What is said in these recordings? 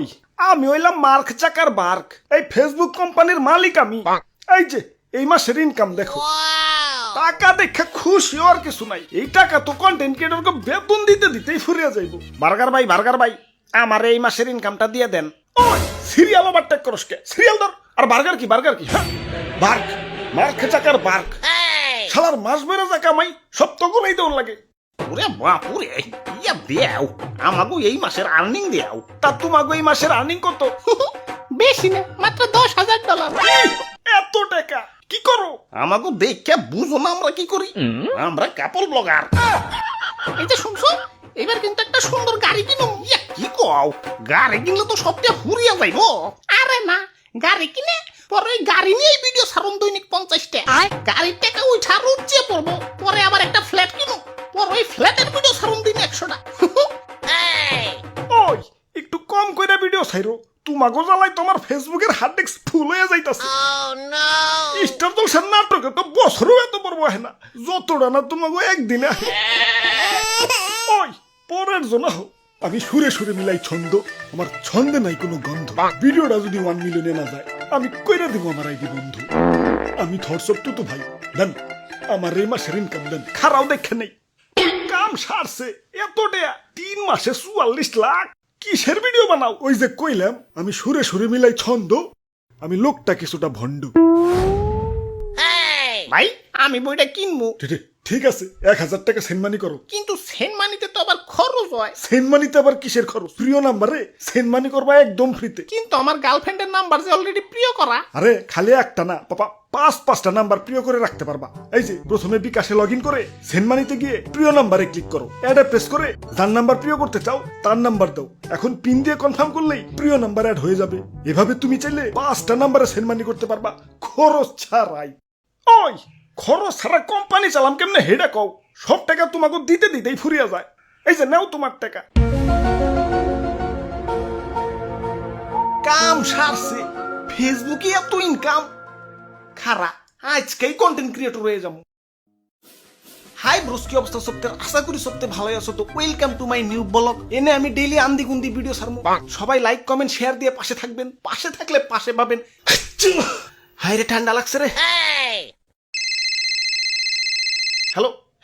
ওই আমি হইলাম মার্ক চাকার বার্ক এই ফেসবুক কোম্পানির মালিক আমি। এই যে এই মাসের ইনকাম দেখো। টাকা দেখে খুশি আর কিছু নাই। এই টাকা তো কন্টেন্ট ক্রিয়েটরকে বেতন দিতে দিতেই ফুরিয়ে যাইব। বার্গার ভাই বার্গার ভাই আমার এই মাসের ইনকামটা দিয়ে দেন। ওই সিরিয়াল ওভারটেক করস কে? সিরিয়াল ধর। আর বার্গার কি বার্গার কি? হ্যাঁ বার্ক মার্ক চাকার বার্ক শালার মাস বেড়ে যা কামাই সব তো গুলাই দেওয়ার লাগে। ওরে বাপুরে ইয়া দেও। আমাগো এই মাসের আর্নিং দেও। তা তোমাগো এই মাসের আর্নিং কত? বেশি না মাত্র দশ হাজার ডলার এত টাকা কি করো? আমাগো দেখে বুঝো না আমরা কি করি? আমরা কাপল ব্লগার এই যে শুনছো এবার কিন্তু একটা সুন্দর গাড়ি কিনুম ইয়া কি কও? গাড়ি কিনলে তো সবটা ফুরিয়ে যাইবো। আরে না গাড়ি কিনে পরে ওই গাড়ি নিয়েই ভিডিও সারুন দৈনিক পঞ্চাশটা। গাড়ির টাকা ওই ছাড় উঠিয়ে পড়ব। পরে আবার একটা জ্বালাই তোমার ফেসবুকের হার্ড ডিস্ক ফুল হয়ে যাইতাছে। স্টার জলসার নাটকে তো বছরও এত বড় হয় না। যতটা না তোমাগো একদিনে ওই পরের জন হো আমি সুরে সুরে মিলাই ছন্দ আমার ছন্দে নাই কোনো গন্ধ। ভিডিওটা যদি ওয়ান মিলিয়নে না যায় আমি কইরা দিব আমার আইডি বন্ধু। আমি থরসব তো তো ভাই দেন। আমার এই মাসের ইনকাম দেন। খারাও দেখে নেই। কাম সারছে এত দেয়া তিন মাসে চুয়াল্লিশ লাখ কিসের ভিডিও বানাও? ওই যে কইলাম আমি সুরে সুরে মিলাই ছন্দ আমি লোকটা কিছুটা ভণ্ড। ভাই? আমি বইটা কিনবো। ঠিক- আছে এক হাজার টাকা সেনমানি করো। কিন্তু সেন মানিতে তো আবার খরচ হয়। সেনমানিতে আবার কিসের খরচ? প্রিয় নাম্বারে সেনমানি করবা একদম ফ্রিতে কিন্তু আমার গার্লফ্রেন্ডের নাম্বার যে অলরেডি প্রিয় করা। আরে খালি একটা না পাপা পাঁচ পাঁচটা নাম্বার প্রিয় করে রাখতে পারবা। এই যে প্রথমে বিকাশে লগ ইন করে সেনমানিতে গিয়ে প্রিয় নাম্বারে ক্লিক করো। অ্যাডে প্রেস করে যার নাম্বার প্রিয় করতে চাও তার নাম্বার দাও। এখন পিন দিয়ে কনফার্ম করলেই প্রিয় নাম্বার অ্যাড হয়ে যাবে। এভাবে তুমি চাইলে পাঁচটা নাম্বারে সেনমানি করতে পারবা। খরচ ছাড়াই। ওই! খরচ ছাড়া কোম্পানি চালাম কেমনে? হেডা কও সব টাকা তোমাকে দিতে দিতেই ফুরিয়া যায়। এই যে নাও তোমার টাকা। কাম সারছে ফেসবুকে এত ইনকাম খারা আজকেই কন্টেন্ট ক্রিয়েটর হয়ে যাব হাই ব্রোস কি অবস্থা সপ্তাহের আশা করি সপ্তাহে ভালোই আছো তো welcome to my new blog এনে আমি ডেইলি আন্দি গুন্দি ভিডিও ছাড়বো সবাই লাইক কমেন্ট শেয়ার দিয়ে পাশে থাকবেন। পাশে থাকলে পাশে পাবেন। হাই রে ঠান্ডা লাগছে রে।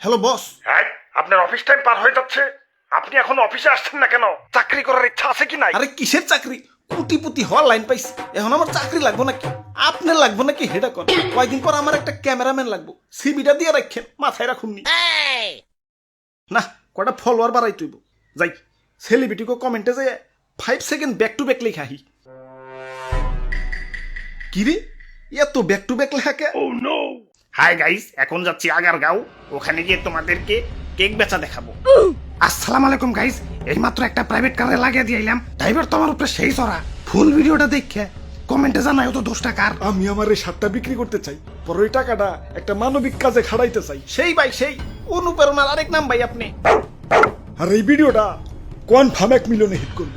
হ্যালো বস হ্যাঁ আপনার অফিস টাইম পার হয়ে যাচ্ছে। আপনি এখন অফিসে আসছেন না কেন? চাকরি করার ইচ্ছা আছে কি নাই? আরে কিসের চাকরি? কুটিপুতি হওয়ার লাইন পাইছি। এখন আমার চাকরি লাগবো নাকি? আপনার লাগবো নাকি হেডা কর কয়েকদিন পর আমার একটা ক্যামেরাম্যান লাগবো। সিবিটা দিয়ে রাখেন মাথায় রাখুননি না। কটা ফলোয়ার বাড়াই তুইব? যাই সেলিব্রিটিকে কমেন্টে যে five second back to back লেখা আহি। কি রে এত ব্যাক টু ব্যাক লেখা কে? হাই গাইস এখন যাচ্ছি আগারগাঁও। ওখানে গিয়ে তোমাদেরকে কেক বেচা দেখাবো। আসসালামু আলাইকুম গাইস এইমাত্র একটা প্রাইভেট কারে লাগিয়ে দিয়ে ড্রাইভার তোমার উপরে সেই চড়া। ফুল ভিডিওটা দেখে কমেন্টে জানাই তো দোষ টাকার আমি আমার এই শার্টটা বিক্রি করতে চাই পরে ওই টাকাটা একটা মানবিক কাজে খাড়াইতে চাই। সেই ভাই সেই। অনুপ্রেরণার আরেক নাম ভাই আপনি। আর এই ভিডিওটা কনফার্ম এক মিলিয়নে হিট করব।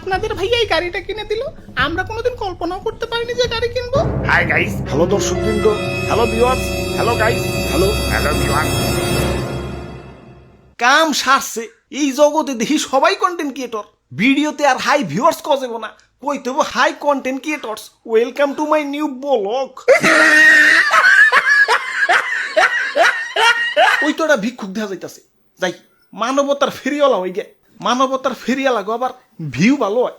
আপনাদের ভাইয়া এই গাড়িটা কিনে দিল। আমরা কোনোদিন কল্পনাও করতে পারিনি যে গাড়ি কিনবো। হাই গাইস হ্যালো দর্শক বৃন্দ hello viewers hello guys hello hello viewer কাম সারছে। এই জগতে দেখি সবাই কন্টেন্ট ক্রিয়েটর ভিডিওতে আর হাই ভিউয়ার্স কজেব না। কইতে hi content creators welcome to my new blog ওই তো একটা ভিক্ষুক দেখা যাইতাছে। যাই মানবতার ফেরিওয়ালা হয়ে গে মানবতার ফেরিওয়ালা গো আবার ভিউ ভালো হয়।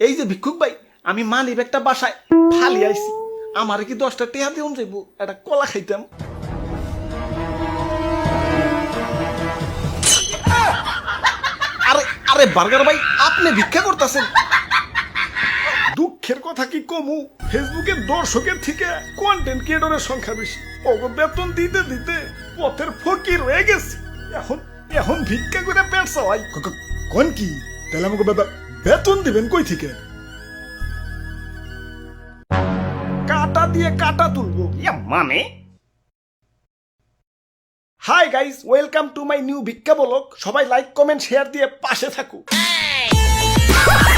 এই যে ভিক্ষুক ভাই আমি মালিব একটা বাসায় ফালি আইছি। আমার কি দশটা টেহা দেউন যাইব? একটা কলা খাইতাম। আরে আরে বার্গার ভাই আপনি ভিক্ষা করতেছেন। দুঃখের কথা কি কমু? ফেসবুকের দর্শকের থেকে কন্টেন্ট ক্রিয়েটরের সংখ্যা বেশি। ওগো বেতন দিতে দিতে পথের ফকির হয়ে গেছে। এখন এখন ভিক্ষা করে পেট চালাই। কোন কি? তাহলে আমাকে বেতন দিবেন কই থেকে? কাটা দিয়ে কাটা তুলবো। মানে? Hi guys welcome to my new ভিক্ষা বলক সবাই লাইক কমেন্ট শেয়ার দিয়ে পাশে থাকুক